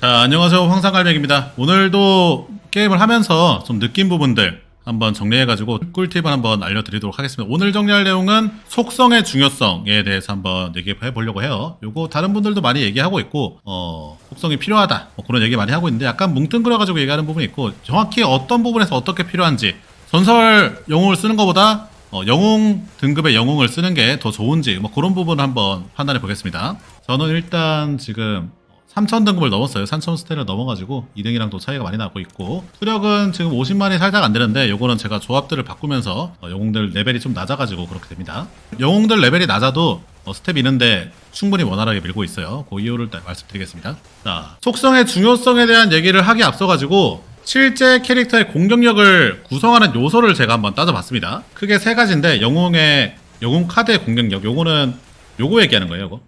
자, 안녕하세요. 황상갈백입니다. 오늘도 게임을 하면서 좀 느낀 부분들 한번 정리해가지고 꿀팁을 한번 알려드리도록 하겠습니다. 오늘 정리할 내용은 속성의 중요성에 대해서 한번 얘기해 보려고 해요. 요거 다른 분들도 많이 얘기하고 있고, 어, 속성이 필요하다. 뭐 그런 얘기 많이 하고 있는데 약간 뭉뚱그려가지고 얘기하는 부분이 있고, 정확히 어떤 부분에서 어떻게 필요한지, 전설 영웅을 쓰는 것보다 어, 영웅 등급의 영웅을 쓰는 게 더 좋은지 뭐 그런 부분 한번 판단해 보겠습니다. 저는 일단 지금 3000 등급을 넘었어요. 3000 스테를 넘어가지고 2등이랑 또 차이가 많이 나고 있고 수력은 지금 50만이 살짝 안 되는데 요거는 제가 조합들을 바꾸면서 어, 영웅들 레벨이 좀 낮아가지고 그렇게 됩니다. 영웅들 레벨이 낮아도 어, 스텝 있는데 충분히 원활하게 밀고 있어요. 그 이유를 딱 말씀드리겠습니다. 자, 속성의 중요성에 대한 얘기를 하기 앞서가지고 실제 캐릭터의 공격력을 구성하는 요소를 제가 한번 따져봤습니다. 크게 세 가지인데 영웅의 영웅 카드의 공격력 요거는 요거 얘기하는 거예요. 요거.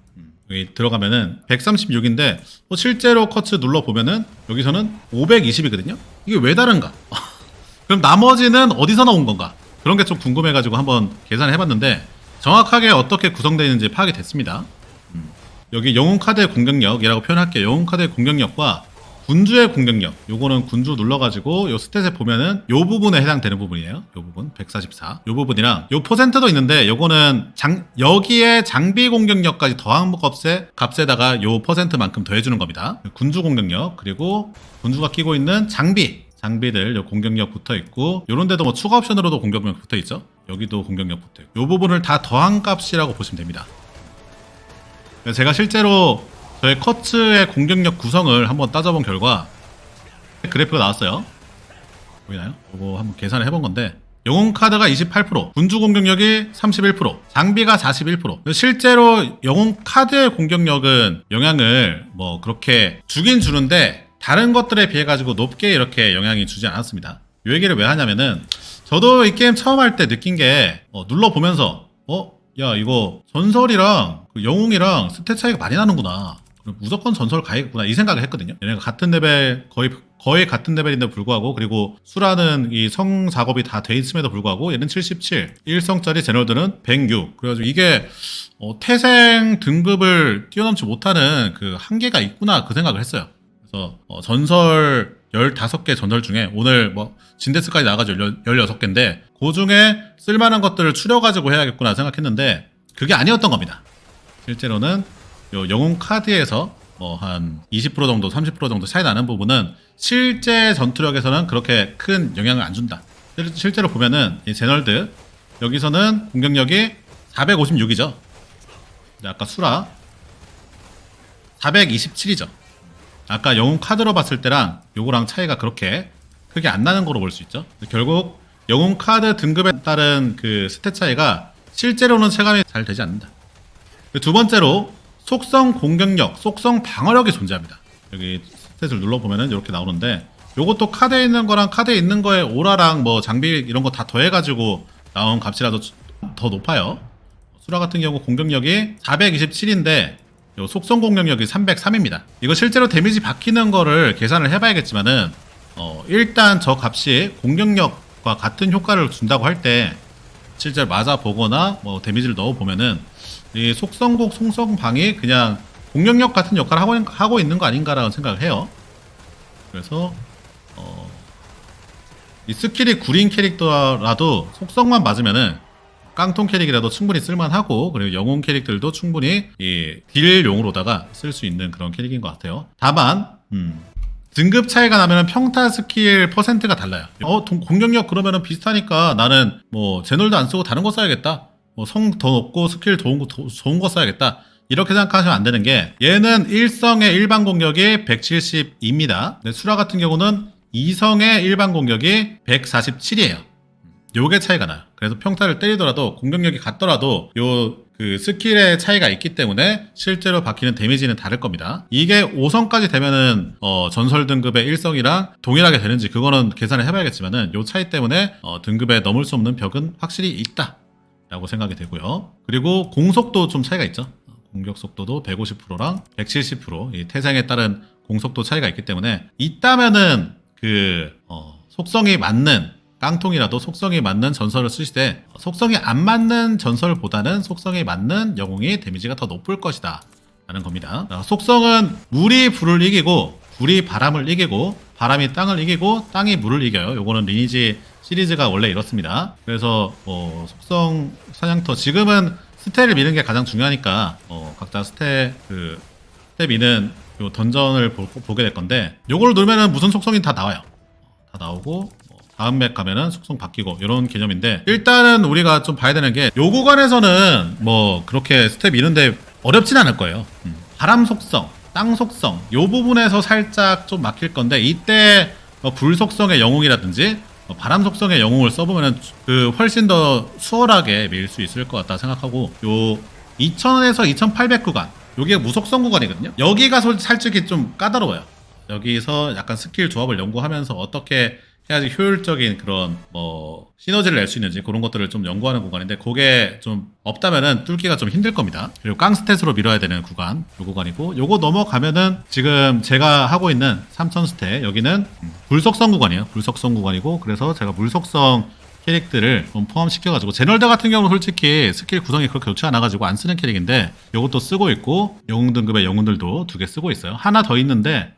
음, 여기 들어가면은 136인데 뭐 실제로 커츠 눌러 보면은 여기서는 520이거든요. 이게 왜 다른가? 그럼 나머지는 어디서 나온 건가? 그런 게 좀 궁금해가지고 한번 계산을 해봤는데 정확하게 어떻게 구성되어 있는지 파악이 됐습니다. 음, 여기 영웅 카드의 공격력이라고 표현할게요. 영웅 카드의 공격력과 군주의 공격력. 요거는 군주 눌러가지고 요 스탯에 보면은 요 부분에 해당되는 부분이에요. 요 부분 144. 요 부분이랑 요 퍼센트도 있는데 요거는 장 여기에 장비 공격력까지 더한 값에 값에다가 요 퍼센트만큼 더해주는 겁니다. 군주 공격력 그리고 군주가 끼고 있는 장비 장비들 요 공격력 붙어 있고 요런 데도 뭐 추가 옵션으로도 공격력 붙어 있죠. 여기도 공격력 붙어 있고 요 부분을 다 더한 값이라고 보시면 됩니다. 제가 실제로 저의 커츠의 공격력 구성을 한번 따져본 결과 그래프가 나왔어요. 보이나요? 이거 한번 계산을 해본 건데 영웅 카드가 28%, 군주 공격력이 31%, 장비가 41%. 실제로 영웅 카드의 공격력은 영향을 뭐 그렇게 주긴 주는데 다른 것들에 비해 가지고 높게 이렇게 영향이 주지 않았습니다. 이 얘기를 왜 하냐면은 저도 이 게임 처음 할 때 느낀 게 어, 눌러 보면서 어, 야 이거 전설이랑 그 영웅이랑 스탯 차이가 많이 나는구나. 무조건 전설 가야겠구나 이 생각을 했거든요. 얘네가 같은 레벨 거의 거의 같은 레벨인데 불구하고 그리고 수라는 이 성 작업이 다 돼 있음에도 불구하고 얘는 77, 1성짜리 제너들은 106. 그래가지고 이게 어, 태생 등급을 뛰어넘지 못하는 그 한계가 있구나 그 생각을 했어요. 그래서 어, 전설 15개 전설 중에 오늘 뭐 진데스까지 나가지고 16개인데 그 중에 쓸만한 것들을 추려가지고 해야겠구나 생각했는데 그게 아니었던 겁니다. 실제로는 요 영웅 카드에서 뭐 한 20% 정도, 30% 정도 차이 나는 부분은 실제 전투력에서는 그렇게 큰 영향을 안 준다. 실- 실제로 보면은 이 제널드 여기서는 공격력이 456이죠. 아까 수라 427이죠. 아까 영웅 카드로 봤을 때랑 요거랑 차이가 그렇게 크게 안 나는 거로 볼 수 있죠. 결국 영웅 카드 등급에 따른 그 스탯 차이가 실제로는 체감이 잘 되지 않는다. 두 번째로 속성 공격력, 속성 방어력이 존재합니다. 여기 스탯을 눌러보면은 이렇게 나오는데 요것도 카드에 있는 거랑 카드에 있는 거에 오라랑 뭐 장비 이런 거 다 더해가지고 나온 값이라도 더 높아요. 수라 같은 경우 공격력이 427인데 요 속성 공격력이 303입니다. 이거 실제로 데미지 박히는 거를 계산을 해봐야겠지만은 어, 일단 저 값이 공격력과 같은 효과를 준다고 할 때 실제로 맞아 보거나 뭐 데미지를 넣어 보면은 이 속성곡 속성방이 그냥 공격력 같은 역할을 하고, 있- 하고 있는 거 아닌가라는 생각을 해요. 그래서 어, 이 스킬이 구린 캐릭터라도 속성만 맞으면은 깡통 캐릭이라도 충분히 쓸만하고 그리고 영웅 캐릭들도 충분히 이 딜용으로다가 쓸 수 있는 그런 캐릭인 것 같아요. 다만 음, 등급 차이가 나면 평타 스킬 퍼센트가 달라요. 어 동- 공격력 그러면은 비슷하니까 나는 뭐 제놀도 안 쓰고 다른 거 써야겠다. 뭐 성 더 높고 스킬 좋은 거 더- 좋은 거 써야겠다. 이렇게 생각하시면 안 되는 게 얘는 1성의 일반 공격이 172입니다. 근데 수라 같은 경우는 2성의 일반 공격이 147이에요. 요게 차이가 나요. 그래서 평타를 때리더라도 공격력이 같더라도 요 그 스킬의 차이가 있기 때문에 실제로 박히는 데미지는 다를 겁니다. 이게 5성까지 되면은 어, 전설 등급의 1성이랑 동일하게 되는지 그거는 계산을 해봐야겠지만은 요 차이 때문에 어, 등급에 넘을 수 없는 벽은 확실히 있다 라고 생각이 되고요. 그리고 공속도 좀 차이가 있죠. 공격 속도도 150%랑 170%, 이 태생에 따른 공속도 차이가 있기 때문에 있다면은 그 어, 속성이 맞는 깡통이라도 속성이 맞는 전설을 쓰시되 속성이 안 맞는 전설보다는 속성이 맞는 영웅이 데미지가 더 높을 것이다 라는 겁니다 아, 속성은 물이 불을 이기고 불이 바람을 이기고 바람이 땅을 이기고 땅이 물을 이겨요. 요거는 리니지 시리즈가 원래 이렇습니다. 그래서 어, 속성 사냥터 지금은 스테를 미는 게 가장 중요하니까 어, 각자 스테 그 스테 미는 요 던전을 보, 보게 될 건데 요걸 누르면은 무슨 속성이 다 나와요. 다 나오고 뭐 다음 맵 가면은 속성 바뀌고 이런 개념인데 일단은 우리가 좀 봐야 되는 게 요 구간에서는 뭐 그렇게 스텝 이는데 어렵진 않을 거예요. 음. 바람 속성, 땅 속성 요 부분에서 살짝 좀 막힐 건데 이때 뭐 불 속성의 영웅이라든지 뭐 바람 속성의 영웅을 써보면은 그 훨씬 더 수월하게 밀 수 있을 것 같다 생각하고 요 2000에서 2800 구간 요게 무속성 구간이거든요. 여기가 솔- 솔직히 좀 까다로워요. 여기서 약간 스킬 조합을 연구하면서 어떻게 해야지 효율적인 그런 뭐 시너지를 낼 수 있는지 그런 것들을 좀 연구하는 구간인데 그게 좀 없다면은 뚫기가 좀 힘들 겁니다. 그리고 깡스탯으로 밀어야 되는 구간 요 구간이고 요거 넘어가면은 지금 제가 하고 있는 3000 스탯 여기는 불속성 구간이에요. 불속성 구간이고 그래서 제가 물속성 캐릭들을 좀 포함시켜가지고 제널드 같은 경우는 솔직히 스킬 구성이 그렇게 좋지 않아가지고 안 쓰는 캐릭인데 요것도 쓰고 있고 영웅 등급의 영웅들도 두 개 쓰고 있어요. 하나 더 있는데 어,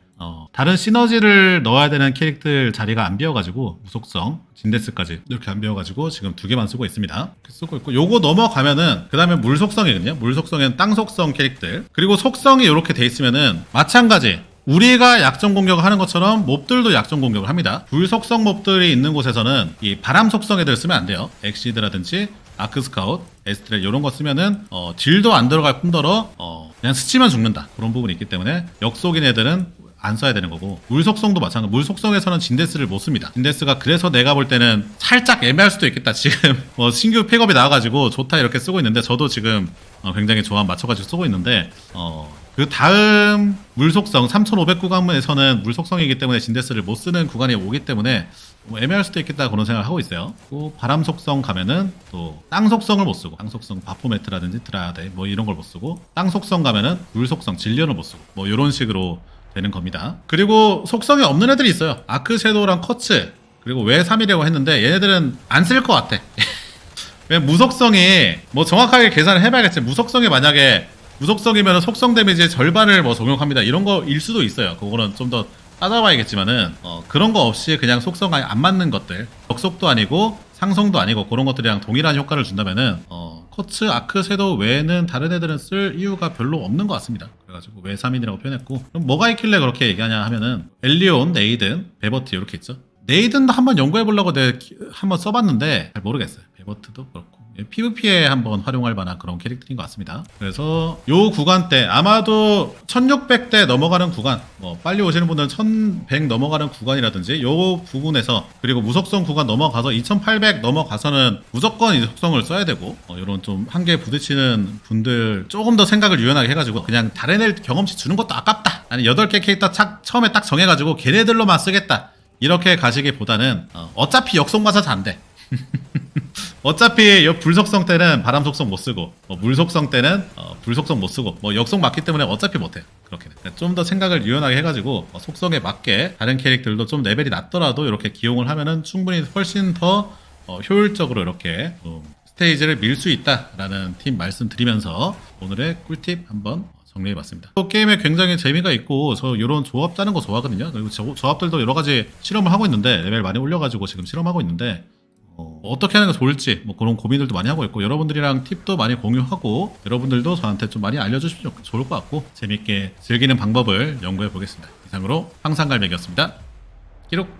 다른 시너지를 넣어야 되는 캐릭터 자리가 안 비어가지고 무속성 진데스까지 이렇게 안 비어가지고 지금 두 개만 쓰고 있습니다. 쓰고 있고 요거 넘어가면은 그 다음에 물속성이거든요. 물속성에는 땅 속성 캐릭터 그리고 속성이 이렇게 돼 있으면은 마찬가지 우리가 약점 공격을 하는 것처럼 몹들도 약점 공격을 합니다. 불속성 몹들이 있는 곳에서는 이 바람 속성 애들 쓰면 안 돼요. 엑시드라든지 아크 스카웃, 에스트렐 이런 거 쓰면은 어, 딜도 안 들어갈 뿐더러 어, 그냥 스치면 죽는다 그런 부분이 있기 때문에 역속인 애들은 안 써야 되는 거고 물 속성도 마찬가지 물 속성에서는 진데스를 못 씁니다 진데스가 그래서 내가 볼 때는 살짝 애매할 수도 있겠다 지금 뭐 신규 픽업이 나와가지고 좋다 이렇게 쓰고 있는데 저도 지금 어, 굉장히 조합 맞춰가지고 쓰고 있는데 어, 그 다음 물 속성 3500 구간에서는 물 속성이기 때문에 진데스를 못 쓰는 구간이 오기 때문에 뭐 애매할 수도 있겠다 그런 생각을 하고 있어요. 또 바람 속성 가면은 또 땅 속성을 못 쓰고 땅 속성 바포메트라든지 드라야데 뭐 이런 걸 못 쓰고 땅 속성 가면은 물 속성 진련을 못 쓰고 뭐 이런 식으로 되는 겁니다. 그리고 속성이 없는 애들이 있어요. 아크 섀도우랑 커츠 그리고 왜 3이라고 했는데 얘네들은 안 쓸 것 같아. 왜 무속성이 뭐 정확하게 계산을 해봐야겠지. 무속성이 만약에 무속성이면 속성 데미지의 절반을 뭐 적용합니다. 이런 거일 수도 있어요. 그거는 좀 더 따져봐야겠지만은 어, 그런 거 없이 그냥 속성 안 맞는 것들 역속도 아니고 상성도 아니고 그런 것들이랑 동일한 효과를 준다면은 어, 커츠, 아크, 섀도우 외에는 다른 애들은 쓸 이유가 별로 없는 것 같습니다. 그래가지고 왜 3인이라고 표현했고 그럼 뭐가 있길래 그렇게 얘기하냐 하면은 엘리온, 네이든, 베버트 이렇게 있죠. 네이든도 한번 연구해 보려고 내가 기- 한번 써봤는데 잘 모르겠어요. 베버트도 그렇고 PVP에 한번 활용할 만한 그런 캐릭터인 것 같습니다. 그래서 요 구간 때 아마도 1600대 넘어가는 구간, 뭐 빨리 오시는 분들은 1100 넘어가는 구간이라든지 요 부분에서 그리고 무속성 구간 넘어가서 2800 넘어가서는 무조건 이 속성을 써야 되고 어, 이런 좀 한계에 부딪히는 분들 조금 더 생각을 유연하게 해가지고 그냥 다른 애 경험치 주는 것도 아깝다. 아니 8개 캐릭터 착, 처음에 딱 정해가지고 걔네들로만 쓰겠다. 이렇게 가시기보다는 어, 어차피 역속 맞아서 안 돼. 어차피 요 불속성 때는 바람 속성 못 쓰고 뭐 물속성 때는 어, 불속성 못 쓰고 뭐 역속 맞기 때문에 어차피 못해 그렇게 좀더 생각을 유연하게 해가지고 어, 속성에 맞게 다른 캐릭터들도 좀 레벨이 낮더라도 이렇게 기용을 하면은 충분히 훨씬 더 어, 효율적으로 이렇게 좀 스테이지를 밀 수 있다라는 팀 말씀드리면서 오늘의 꿀팁 한번 정리해 봤습니다. 또 게임에 굉장히 재미가 있고 저 이런 조합 짜는 거 좋아하거든요. 그리고 저, 조합들도 여러 가지 실험을 하고 있는데 레벨 많이 올려가지고 지금 실험하고 있는데 어, 떻게 하는 게 좋을지 뭐 그런 고민들도 많이 하고 있고 여러분들이랑 팁도 많이 공유하고 여러분들도 저한테 좀 많이 알려주시면 좋- 좋을 것 같고 재밌게 즐기는 방법을 연구해 보겠습니다. 이상으로 항상갈매기였습니다. 기록